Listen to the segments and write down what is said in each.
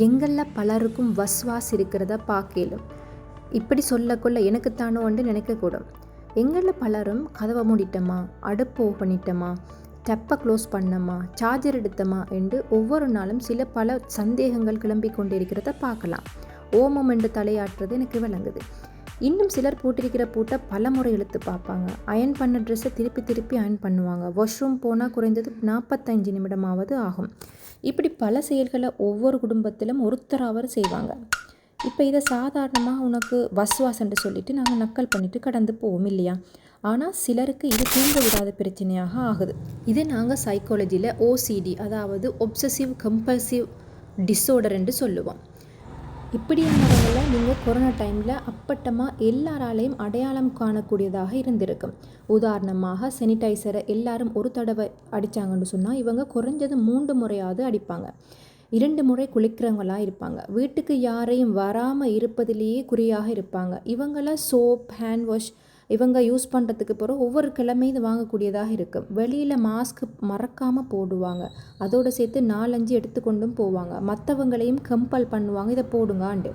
எங்களில் பலருக்கும் வஸ்வாஸ் இருக்கிறத பார்க்கலும் இப்படி சொல்லக்குள்ள எனக்குத்தானோ வந்து நினைக்கக்கூடும். எங்களில் பலரும் கதவை மூடிட்டோமா அடுப்பு ஓ பண்ணிட்டோமா டப்பை க்ளோஸ் பண்ணோமா சார்ஜர் எடுத்தோமா என்று ஒவ்வொரு நாளும் சில பல சந்தேகங்கள் கிளம்பி கொண்டிருக்கிறத பார்க்கலாம். ஓமம் என்று தலையாட்டுறது எனக்கு விளங்குது. இன்னும் சிலர் போட்டிருக்கிற பூட்டை பல முறை இழுத்து பார்ப்பாங்க. அயன் பண்ண ட்ரெஸ்ஸை திருப்பி திருப்பி அயன் பண்ணுவாங்க. வாஷ்ரூம் போனால் குறைந்தது நாற்பத்தஞ்சு நிமிடமாவது ஆகும். இப்படி பல செயல்களை ஒவ்வொரு குடும்பத்திலும் ஒருத்தராவது செய்வாங்க. இப்போ இதை சாதாரணமாக உனக்கு வசுவாசன்ட்டு சொல்லிவிட்டு நாங்கள் நக்கல் பண்ணிட்டு கடந்து போவோம் இல்லையா? ஆனால் சிலருக்கு இது தூங்க விடாத பிரச்சனையாக ஆகுது. இது நாங்கள் சைக்காலஜியில் ஓசிடி அதாவது ஒப்சசிவ் கம்பல்சிவ் டிஸார்டர் என்று சொல்லுவோம். இப்படியானவங்களை நீங்கள் கொரோனா டைமில் அப்பட்டமாக எல்லாராலையும் அடையாளம் காணக்கூடியதாக இருந்திருக்கும். உதாரணமாக சானிடைசரை எல்லாரும் ஒரு தடவை அடித்தாங்கன்னு சொன்னால் இவங்க குறைஞ்சது மூன்று முறையாவது அடிப்பாங்க. இரண்டு முறை குளிக்கிறவங்களா இருப்பாங்க. வீட்டுக்கு யாரையும் வராமல் இருப்பதிலேயே குறியாக இருப்பாங்க. இவங்கள சோப் ஹேண்ட் வாஷ் இவங்க யூஸ் பண்ணுறதுக்கு பிறகு ஒவ்வொரு கிழமையும் இது வாங்கக்கூடியதாக இருக்கும். வெளியில் மாஸ்க் மறக்காமல் போடுவாங்க. அதோடு சேர்த்து நாலஞ்சு எடுத்துக்கொண்டும் போவாங்க. மற்றவங்களையும் கம்பல் பண்ணுவாங்க இதை போடுங்காண்டு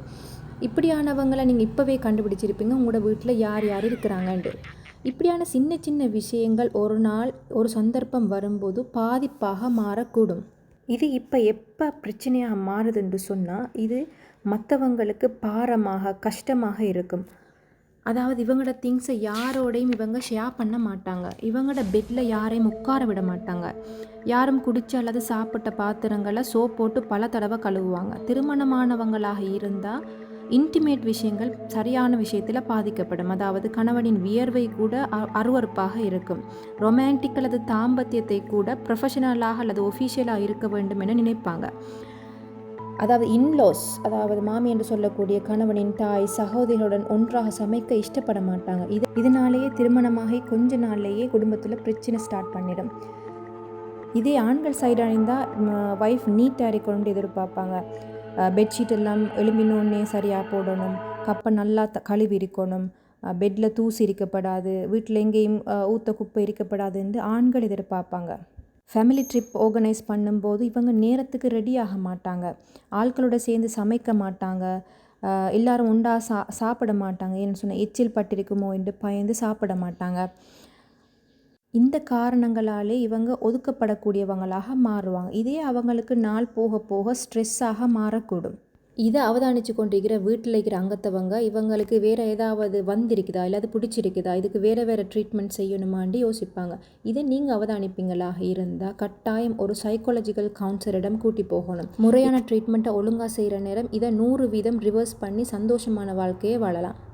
இப்படியானவங்களை நீங்கள் இப்போவே கண்டுபிடிச்சிருப்பீங்க. உங்களோட வீட்டில் யார் யார் இருக்கிறாங்கன்ட்டு. இப்படியான சின்ன சின்ன விஷயங்கள் ஒரு நாள் ஒரு சந்தர்ப்பம் வரும்போது பாதிப்பாக மாறக்கூடும். இது இப்போ எப்போ பிரச்சனையாக மாறுதுன்னு சொன்னால் இது மற்றவங்களுக்கு பாரமாக கஷ்டமாக இருக்கும். அதாவது இவங்களோட திங்ஸை யாரோடையும் இவங்க ஷேர் பண்ண மாட்டாங்க. இவங்களோட பெட்டில் யாரையும் உட்கார விட மாட்டாங்க. யாரும் குடிச்ச அல்லது சாப்பிட்ட பாத்திரங்களை சோப் போட்டு பல தடவை கழுவுவாங்க. திருமணமானவங்களாக இருந்தால் இன்டிமேட் விஷயங்கள் சரியான விஷயத்தில் பாதிக்கப்படும். அதாவது கணவனின் வியர்வை கூட அருவறுப்பாக இருக்கும். ரொமான்டிக் அல்லது தாம்பத்தியத்தை கூட ப்ரொஃபஷனலாக அல்லது ஒஃபிஷியலாக இருக்க வேண்டும் என நினைப்பாங்க. அதாவது இன்லோஸ் அதாவது மாமி என்று சொல்லக்கூடிய கணவனின் தாய் சகோதரிகளுடன் ஒன்றாக சமைக்க இஷ்டப்பட மாட்டாங்க. இது இதனாலேயே திருமணமாகி கொஞ்ச நாள்லேயே குடும்பத்தில் பிரச்சனை ஸ்டார்ட் பண்ணிடும். இதே ஆண்கள் சைடு அணிந்தால் ஒய்ஃப் நீட்டாக இருக்கணும்னு எதிர்பார்ப்பாங்க. பெட்ஷீட் எல்லாம் எலும்பினோடனே சரியாக போடணும். கப்பை நல்லா த கழுவி இருக்கணும். பெட்டில் தூசி இருக்கப்படாது. வீட்டில் எங்கேயும் ஊற்ற குப்பை இருக்கப்படாதுன்னு ஆண்கள் எதிர்பார்ப்பாங்க. ஃபேமிலி ட்ரிப் ஆர்கனைஸ் பண்ணும்போது இவங்க நேரத்துக்கு ரெடி ஆக மாட்டாங்க. ஆட்களோட சேர்ந்து சமைக்க மாட்டாங்க. எல்லாரும் உண்டா சா சாப்பிட மாட்டாங்க. ஏன்னு சொன்னால் எச்சில் பட்டிருக்குமோ என்று பயந்து சாப்பிட மாட்டாங்க. இந்த காரணங்களாலே இவங்க ஒதுக்கப்படக்கூடியவங்களாக மாறுவாங்க. இதே அவங்களுக்கு நாள் போக போக ஸ்ட்ரெஸ்ஸாக மாறக்கூடும். இதை அவதானித்து கொண்டிருக்கிற வீட்டில் இருக்கிற அங்கத்தவங்க இவங்களுக்கு வேறு ஏதாவது வந்திருக்குதா? இல்லை அது பிடிச்சிருக்குதா? இதுக்கு வேறு வேறு ட்ரீட்மெண்ட் செய்யணுமாண்டி யோசிப்பாங்க. இதை நீங்கள் அவதானிப்பீங்களாக இருந்தால் கட்டாயம் ஒரு சைக்காலஜிக்கல் கவுன்சிலரிடம் கூட்டி போகணும். முறையான ட்ரீட்மெண்ட்டை ஒழுங்காக செய்கிற நேரம் இதை நூறு வீதம் ரிவர்ஸ் பண்ணி சந்தோஷமான வாழ்க்கையை வாழலாம்.